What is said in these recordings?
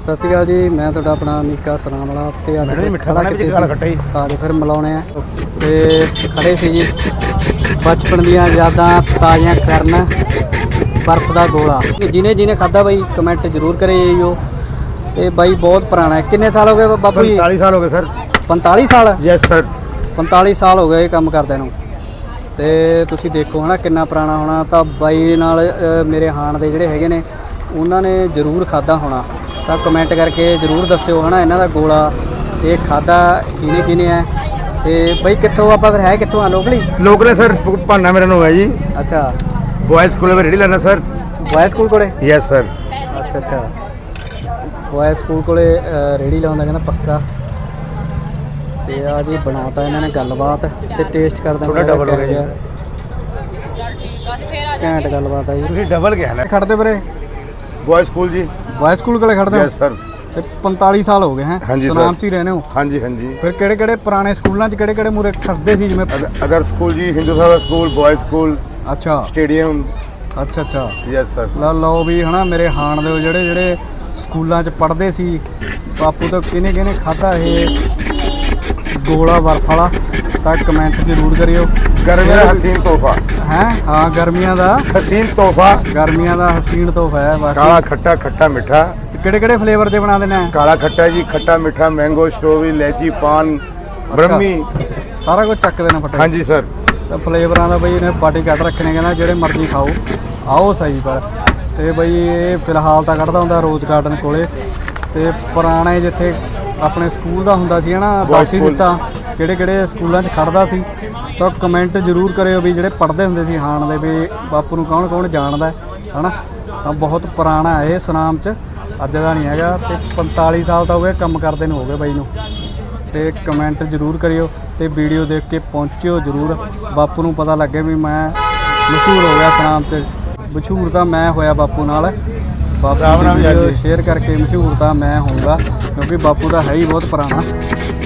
ਸਤਿ ਸ਼੍ਰੀ ਅਕਾਲ ਜੀ ਮੈਂ ਤੁਹਾਡਾ ਆਪਣਾ ਮੀਕਾ ਸਲਾਮ ਵਾਲਾ ਤੇ ਅੱਜ ਮਿੱਠਾ ਖਾਣਾ ਵੀ ਗਾਲ ਜੀ। ਤਾਂ ਜੋ ਫਿਰ ਮਿਲਾਉਣੇ ਆ। ਤੇ ਖੜੇ ਸੀ ਜੀ। ਬਚਪਨ ਦੀਆਂ ਯਾਦਾਂ ਤਾਜ਼ੀਆਂ ਕਰਨ ਬਰਫ਼ ਦਾ ਗੋਲਾ। ਜਿਹਨੇ ਜਿਹਨੇ ਖਾਦਾ ਬਾਈ ਕਮੈਂਟ ਜ਼ਰੂਰ ਕਰੇ ਜੀਓ ਤੇ ਬਾਈ ਬਹੁਤ ਪੁਰਾਣਾ ਹੈ। ਕਿੰਨੇ ਸਾਲ ਹੋ ਗਏ ਬਾਪੂ ਜੀ? 45 ਸਾਲ ਹੋ ਗਏ ਸਰ। 45 ਸਾਲ? ਯੈਸ ਸਰ 45 ਸਾਲ ਹੋ ਗਏ ਇਹ ਕੰਮ ਕਰਦੇ ਨੂੰ। ਤੇ ਤੁਸੀਂ ਦੇਖੋ ਹਨਾ ਕਿੰਨਾ ਪੁਰਾਣਾ ਹੋਣਾ। ਤਾਂ ਬਾਈ ਨਾਲ ਮੇਰੇ ਹਾਣ ਦੇ ਜਿਹੜੇ ਹੈਗੇ ਨੇ ਉਹਨਾਂ ਨੇ ਜ਼ਰੂਰ ਖਾਦਾ ਹੋਣਾ। ਤਾਂ ਕਮੈਂਟ ਕਰਕੇ ਜ਼ਰੂਰ ਦੱਸਿਓ ਹਨਾ ਇਹਨਾਂ ਦਾ ਗੋਲਾ। ਇਹ ਖਾਦਾ ਕਿਨੇ ਕਿਨੇ ਹੈ ਤੇ ਬਈ ਕਿੱਥੋਂ ਆਪਾਂ ਫਿਰ ਹੈ ਕਿੱਥੋਂ ਆ ਲੋਕਲੀ? ਲੋਕਲ ਸਰ ਭਾਨਾ ਮੇਰਾ ਨਾਮ ਹੈ ਜੀ। ਅੱਛਾ। ਬॉयਜ਼ ਸਕੂਲ ਵਿੱਚ ਰੈਡੀ ਲੈਣਾ ਸਰ। ਬॉयਜ਼ ਸਕੂਲ ਕੋਲੇ? ਯੈਸ ਸਰ ਅੱਛਾ ਅੱਛਾ। ਬॉयਜ਼ ਸਕੂਲ ਕੋਲੇ ਰੇੜੀ ਲਾਉਂਦਾ ਕਹਿੰਦਾ ਪੱਕਾ। ਤੇ ਆ ਜੀ ਬਣਾਤਾ ਇਹਨਾਂ ਨੇ ਗੱਲਬਾਤ ਤੇ ਟੇਸਟ ਕਰਦਾ ਥੋੜਾ ਡਬਲ ਹੋ ਗਿਆ ਘੈਂਟ ਗੱਲਬਾਤ ਆ ਜੀ। ਤੁਸੀਂ ਡਬਲ ਕਿਹਾ ਨਾ। ਖੜਦੇ ਵੀਰੇ ਬॉयਜ਼ ਸਕੂਲ ਜੀ। ਬॉय ਸਕੂਲ ਕੋਲੇ ਖੜਦੇ ਹੋ? ਯੈਸ ਸਰ ਤੇ 45 ਸਾਲ ਹੋ ਗਏ ਹੈ? ਹਾਂਜੀ ਸਰ। ਸੁਨਾਮ ਚ ਹੀ ਰਹਿੰਦੇ ਹੋ? ਹਾਂਜੀ ਹਾਂਜੀ। ਫਿਰ ਕਿਹੜੇ ਕਿਹੜੇ ਪੁਰਾਣੇ ਸਕੂਲਾਂ ਚ ਕਿਹੜੇ ਕਿਹੜੇ ਮੂਰੇ ਖੜਦੇ ਸੀ ਜਿਵੇਂ ਅਦਰ ਸਕੂਲ ਜੀ Hindu Sahib school boys school ਅੱਛਾ। ਸਟੇਡੀਅਮ ਅੱਛਾ ਅੱਛਾ। ਯੈਸ ਸਰ ਲਾ ਲਓ ਵੀ ਹਨਾ ਮੇਰੇ ਹਾਣ ਦੇ ਉਹ ਜਿਹੜੇ ਜਿਹੜੇ ਸਕੂਲਾਂ ਚ ਪੜ੍ਹਦੇ ਸੀ ਬਾਪੂ ਤੋਂ ਕਿਹਨੇ ਕਿਹਨੇ ਖਾਦਾ ਇਹ? ਗੋਲਾ ਬਰਫ ਵਾਲਾ ਤਾਂ ਕਮੈਂਟ ਜ਼ਰੂਰ ਕਰਿਓ। ਗਰਮੀ ਦਾ ਹਸੀਨ ਤੋਹਫਾ। ਹੈ? ਹਾਂ ਗਰਮੀਆਂ ਦਾ। ਹਸੀਨ ਤੋਹਫਾ। ਗਰਮੀਆਂ ਦਾ ਹਸੀਨ ਤੋਹਫਾ ਹੈ ਬਾਕੀ। ਕਾਲਾ ਖੱਟਾ ਖੱਟਾ ਮਿੱਠਾ। ਕਿਹੜੇ ਕਿਹੜੇ ਫਲੇਵਰ ਦੇ ਬਣਾ ਦੇਣਾ ਹੈ? ਕਾਲਾ ਖੱਟਾ ਜੀ ਖੱਟਾ ਮਿੱਠਾ ਮੈਂਗੋ ਸਟ੍ਰਾਬੇਰੀ ਲੈਚੀ ਪਾਨ ਬ੍ਰਹਮੀ। ਸਾਰਾ ਕੁਝ ਚੱਕ ਦੇਣਾ ਫਟੇ ਹਾਂਜੀ ਸਰ ਤਾਂ ਫਲੇਵਰਾਂ ਦਾ ਬਈ ਇਹਨੇ ਪਾਰਟੀ ਕੱਢ ਰੱਖਣੇ ਕਹਿੰਦਾ ਜਿਹੜੇ ਮਰਜ਼ੀ ਖਾਓ। ਆਓ ਸਹੀ ਪਰ। ਤੇ ਬਈ ਇਹ ਫਿਲਹਾਲ ਤਾਂ ਕੱਢਦਾ ਹੁੰਦਾ ਰੋਜ਼ ਗਾਰਡਨ ਕੋਲੇ। ਤੇ ਪੁਰਾਣੇ ਜਿੱਥੇ ਆਪਣੇ ਸਕੂਲ ਦਾ ਹੁੰਦਾ ਸੀ ਹਨਾ ਦੱਸ ਹੀ। ਦਿੱਤਾ ਕਿਹੜੇ ਕਿਹੜੇ ਸਕੂਲਾਂ 'ਚ ਖੜਦਾ ਸੀ। ਤਾਂ ਕਮੈਂਟ ਜ਼ਰੂਰ ਕਰਿਓ ਵੀ ਜਿਹੜੇ ਪੜ੍ਹਦੇ ਹੁੰਦੇ ਸੀ ਹਾਣ ਦੇ ਵੀ ਬਾਪੂ ਨੂੰ ਕੌਣ ਕੌਣ ਜਾਣਦਾ ਹੈ, ਹਨਾ। ਤਾਂ ਬਹੁਤ ਪੁਰਾਣਾ ਹੈ ਇਹ ਸੁਨਾਮ 'ਚ ਅੱਜ ਦਾ ਨਹੀਂ ਹੈਗਾ ਤੇ 45 ਸਾਲ ਤਾਂ ਹੋ ਗਏ ਕੰਮ ਕਰਦੇ ਨੂੰ ਹੋ ਗਏ ਬਾਈ ਨੂੰ। ਤੇ ਕਮੈਂਟ ਜ਼ਰੂਰ ਕਰਿਓ ਤੇ ਵੀਡੀਓ ਦੇਖ ਕੇ ਪਹੁੰਚਿਓ ਜ਼ਰੂਰ। ਬਾਪੂ ਨੂੰ ਪਤਾ ਲੱਗੇ ਵੀ ਮੈਂ ਮਸ਼ਹੂਰ ਹੋ ਗਿਆ ਸਨਾਮ 'ਚ। ਮਸ਼ਹੂਰ ਤਾਂ ਮੈਂ ਹੋਇਆ ਬਾਪੂ ਨਾਲ। ਬਾਪੂ ਰਾਮ ਰਾਮ ਦੀ ਜੀ। ਵੀਡੀਓ ਸ਼ੇਅਰ ਕਰਕੇ ਮਸ਼ਹੂਰ ਤਾਂ ਮੈਂ ਹੋਊਗਾ ਕਿਉਂਕਿ ਬਾਪੂ ਦਾ ਹੈ ਹੀ ਬਹੁਤ ਪੁਰਾਣਾ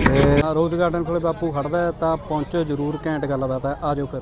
ਤੇ ਰੋਜ਼ ਗਾਰਡਨ ਕੋਲੇ ਬਾਪੂ ਖੜਦਾ ਤਾਂ ਪਹੁੰਚਿਓ ਜ਼ਰੂਰ ਘੈਂਟ ਗੱਲਬਾਤ ਹੈ ਆਜੋ ਫਿਰ